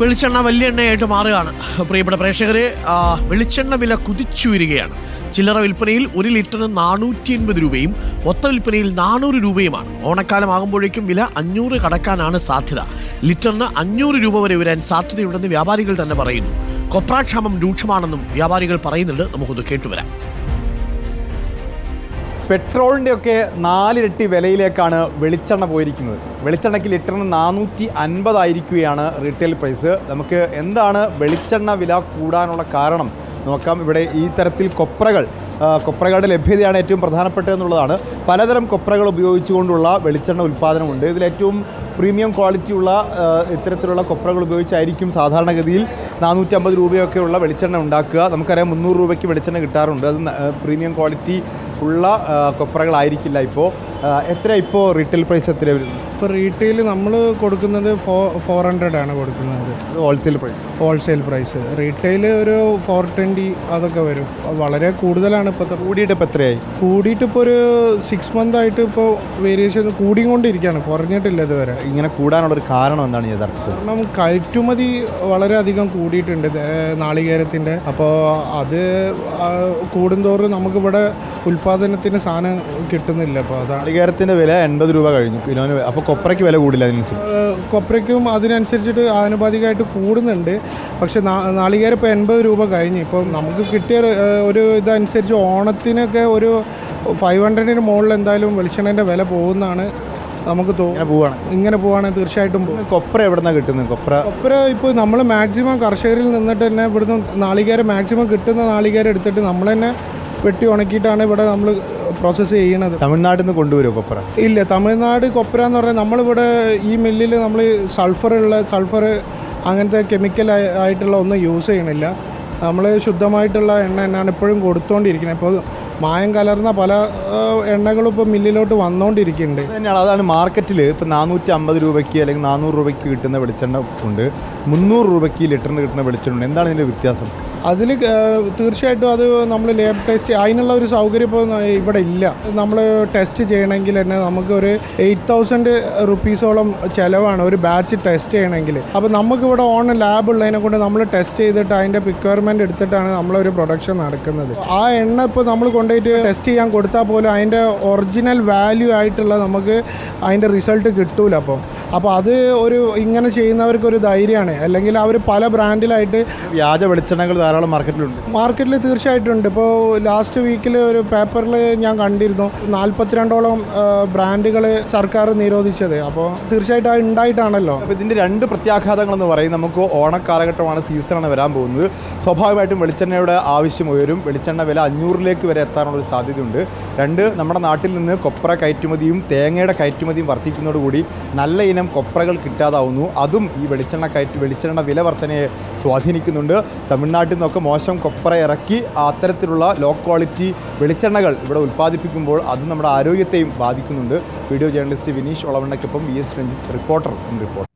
വെളിച്ചെണ്ണ വലിയ എണ്ണയായിട്ട് മാറുകയാണ്. പ്രിയപ്പെട്ട പ്രേക്ഷകരെ വെളിച്ചെണ്ണ വില കുതിച്ചുയരുകയാണ്. ചില്ലറ വിൽപ്പനയിൽ ഒരു ലിറ്ററിന് നാനൂറ്റി എൺപത് രൂപയും മൊത്ത വിൽപ്പനയിൽ നാനൂറ് രൂപയുമാണ്. ഓണക്കാലം ആകുമ്പോഴേക്കും വില അഞ്ഞൂറ് കടക്കാനാണ് സാധ്യത. ലിറ്ററിന് അഞ്ഞൂറ് രൂപ വരെ വരാൻ സാധ്യതയുണ്ടെന്ന് വ്യാപാരികൾ തന്നെ പറയുന്നു. കൊപ്രാക്ഷാമം രൂക്ഷമാണെന്നും വ്യാപാരികൾ പറയുന്നുണ്ട്. നമുക്കൊന്ന് കേട്ടുവരാം. പെട്രോളിന്റെ ഒക്കെ നാലിരട്ടി വിലയിലേക്കാണ് വെളിച്ചെണ്ണ പോയിരിക്കുന്നത്. വെളിച്ചെണ്ണയ്ക്ക് ലിറ്ററിന് നാനൂറ്റി അൻപതായിരിക്കുകയാണ് റീറ്റെയിൽ പ്രൈസ്. നമുക്ക് എന്താണ് വെളിച്ചെണ്ണ വില കൂടാനുള്ള കാരണം? നോക്കാം. ഇവിടെ ഈ തരത്തിൽ കൊപ്രകൾ കൊപ്രകളുടെ ലഭ്യതയാണ് ഏറ്റവും പ്രധാനപ്പെട്ടതെന്നുള്ളതാണ് പലതരം കൊപ്രകൾ ഉപയോഗിച്ചുകൊണ്ടുള്ള വെളിച്ചെണ്ണ ഉൽപ്പാദനമുണ്ട്. ഇതിലേറ്റവും പ്രീമിയം ക്വാളിറ്റിയുള്ള ഇത്തരത്തിലുള്ള കൊപ്രകൾ ഉപയോഗിച്ചായിരിക്കും സാധാരണഗതിയിൽ നാനൂറ്റമ്പത് രൂപയൊക്കെയുള്ള വെളിച്ചെണ്ണ ഉണ്ടാക്കുക. നമുക്കറിയാം മുന്നൂറ് രൂപയ്ക്ക് വെളിച്ചെണ്ണ കിട്ടാറുണ്ട്. അത് പ്രീമിയം ക്വാളിറ്റി ഉള്ള ആ, കൊപ്രകളായിരിക്കില്ല ഇപ്പോൾ എത്ര ഇപ്പോൾ റീറ്റെയിൽ പ്രൈസ് എത്ര വരുന്നത്? ഇപ്പോൾ റീറ്റെയിൽ നമ്മൾ കൊടുക്കുന്നത് ഫോ ഫോർ ഹൺഡ്രഡ് ആണ് കൊടുക്കുന്നത്. Wholesale price wholesale price retail ഒരു ഫോർ ട്വന്റി അതൊക്കെ വരും. വളരെ കൂടുതലാണ് ഇപ്പോഴത്തെ കൂടിയിട്ട് ഇപ്പോൾ എത്രയായി? കൂടിയിട്ട് ഇപ്പോൾ ഒരു സിക്സ് മന്ത് ആയിട്ട് ഇപ്പോൾ വേരിയേഷൻ കൂടിക്കൊണ്ടിരിക്കുകയാണ്. കുറഞ്ഞിട്ടില്ല ഇതുവരെ. ഇങ്ങനെ കൂടാനുള്ളൊരു കാരണം എന്താണ് യഥാർത്ഥത്തിൽ? കാരണം കയറ്റുമതി വളരെയധികം കൂടിയിട്ടുണ്ട്. നാളികേരത്തിന്റെ. അപ്പോൾ അത് കൂടുന്തോറും നമുക്കിവിടെ ഉൽപ്പാദനത്തിന് സാധനം കിട്ടുന്നില്ല. അപ്പോൾ അതാണ് നാളികേരത്തിന്റെ വില എൺപത് രൂപ കഴിഞ്ഞു. കിലോന് അപ്പോൾ കൊപ്രയ്ക്ക് വില കൂടില്ല അതിനനുസരിച്ച്. കൊപ്രയ്ക്കും അതിനനുസരിച്ചിട്ട് ആനുപാതികമായിട്ട് കൂടുന്നുണ്ട്. പക്ഷേ നാളികേരം ഇപ്പോൾ എൺപത് രൂപ കഴിഞ്ഞു. ഇപ്പോൾ നമുക്ക് കിട്ടിയ ഒരു, ഇതനുസരിച്ച് ഓണത്തിനൊക്കെ ഒരു ഫൈവ് ഹൺഡ്രഡിന് മുകളിൽ എന്തായാലും വെളിച്ചെണ്ണേന്റെ വില പോകുന്നതാണ് നമുക്ക് പോവാണ്. ഇങ്ങനെ പോവാണ് തീർച്ചയായിട്ടും കൊപ്ര എവിടെ നിന്നാണ് കിട്ടുന്നത്? കൊപ്ര കൊപ്ര ഇപ്പോൾ നമ്മൾ മാക്സിമം കർഷകരിൽ നിന്നിട്ട് തന്നെ ഇവിടുന്ന് നാളികേരം മാക്സിമം കിട്ടുന്ന നാളികേരം എടുത്തിട്ട് നമ്മൾ തന്നെ വെട്ടി ഉണക്കിയിട്ടാണ് ഇവിടെ നമ്മൾ പ്രോസസ്സ് ചെയ്യണത് തമിഴ്നാട്ടിൽ നിന്ന് കൊണ്ടുവരും കൊപ്ര? ഇല്ല തമിഴ്നാട് കൊപ്ര എന്ന് പറഞ്ഞാൽ നമ്മളിവിടെ ഈ മില്ലിൽ നമ്മൾ സൾഫർ ഉള്ള സൾഫർ അങ്ങനത്തെ കെമിക്കൽ ആയിട്ടുള്ള ഒന്നും യൂസ് ചെയ്യണില്ല. നമ്മൾ ശുദ്ധമായിട്ടുള്ള എണ്ണ തന്നെയാണ് ഇപ്പോഴും കൊടുത്തുകൊണ്ടിരിക്കുന്നത് ഇപ്പോൾ മായം കലർന്ന പല എണ്ണകളും ഇപ്പോൾ മില്ലിലോട്ട് വന്നുകൊണ്ടിരിക്കുന്നുണ്ട് തന്നെയാണ്. അതാണ് മാർക്കറ്റിൽ ഇപ്പോൾ നാനൂറ്റി അമ്പത് രൂപയ്ക്ക് അല്ലെങ്കിൽ നാനൂറ് രൂപയ്ക്ക് കിട്ടുന്ന വെളിച്ചെണ്ണ ഉണ്ട്. മുന്നൂറ് രൂപയ്ക്ക് ലിറ്ററിന് കിട്ടുന്ന വെളിച്ചെണ്ണ ഉണ്ട്. എന്താണ് ഇതിന്റെ വ്യത്യാസം? അതിൽ തീർച്ചയായിട്ടും അത് നമ്മൾ ലേബ് ടെസ്റ്റ് അതിനുള്ള ഒരു സൗകര്യം ഇപ്പോൾ ഇവിടെ ഇല്ല. നമ്മൾ ടെസ്റ്റ് ചെയ്യണമെങ്കിൽ തന്നെ നമുക്ക് ഒരു എയ്റ്റ് തൗസൻഡ് റുപ്പീസോളം ചിലവാണ് ഒരു ബാച്ച് ടെസ്റ്റ് ചെയ്യണമെങ്കിൽ അപ്പോൾ നമുക്കിവിടെ ഓൺ ലാബ് ഉള്ളതിനെ കൊണ്ട് നമ്മൾ ടെസ്റ്റ് ചെയ്തിട്ട് അതിന്റെ റിക്വയർമെന്റ് എടുത്തിട്ടാണ് നമ്മളൊരു പ്രൊഡക്ഷൻ നടക്കുന്നത്. ആ എണ്ണ ഇപ്പോൾ നമ്മൾ കൊണ്ടുപോയിട്ട് ടെസ്റ്റ് ചെയ്യാൻ കൊടുത്താൽ പോലും അതിന്റെ ഒറിജിനൽ വാല്യൂ ആയിട്ടുള്ള നമുക്ക് അതിന്റെ റിസൾട്ട് കിട്ടൂല അപ്പം അപ്പോൾ അത് ഒരു ഇങ്ങനെ ചെയ്യുന്നവർക്ക് ഒരു ധൈര്യമാണ്. അല്ലെങ്കിൽ അവർ പല ബ്രാൻഡിലായിട്ട് വ്യാജ വെളിച്ചെണ്ണകൾ ധാരാളം മാർക്കറ്റിലുണ്ട്. മാർക്കറ്റിൽ തീർച്ചയായിട്ടും ഉണ്ട് ഇപ്പോൾ ലാസ്റ്റ് വീക്കിൽ ഒരു പേപ്പറിൽ ഞാൻ കണ്ടിരുന്നു നാൽപ്പത്തിരണ്ടോളം ബ്രാൻഡുകൾ സർക്കാർ നിരോധിച്ചത്. അപ്പോൾ തീർച്ചയായിട്ടും അത് ഉണ്ടായിട്ടാണല്ലോ. അപ്പോൾ ഇതിന്റെ രണ്ട് പ്രത്യാഘാതങ്ങൾ എന്ന് പറയും നമുക്ക് ഓണക്കാലഘട്ടമാണ് സീസണാണ് വരാൻ പോകുന്നത്. സ്വാഭാവികമായിട്ടും വെളിച്ചെണ്ണയുടെ ആവശ്യം ഉയരും. വെളിച്ചെണ്ണ വില അഞ്ഞൂറിലേക്ക് വരെ എത്താനുള്ള സാധ്യതയുണ്ട്. രണ്ട് നമ്മുടെ നാട്ടിൽ നിന്ന് കൊപ്ര കയറ്റുമതിയും തേങ്ങയുടെ കയറ്റുമതിയും വർദ്ധിക്കുന്നതോടുകൂടി നല്ല ഇനം കൊപ്രകൾ കിട്ടാതാവുന്നു. അതും ഈ വെളിച്ചെണ്ണ കയറ്റി വെളിച്ചെണ്ണ വില വർധനയെ സ്വാധീനിക്കുന്നുണ്ട്. തമിഴ്നാട്ടിൽ നിന്നൊക്കെ മോശം കൊപ്ര ഇറക്കി അത്തരത്തിലുള്ള ലോ ക്വാളിറ്റി വെളിച്ചെണ്ണകൾ ഇവിടെ ഉൽപ്പാദിപ്പിക്കുമ്പോൾ അത് നമ്മുടെ ആരോഗ്യത്തെയും ബാധിക്കുന്നുണ്ട്. Video journalist Vineesh ഒളവണ്ണയ്ക്കൊപ്പം V S Ranjith reporter in Reporter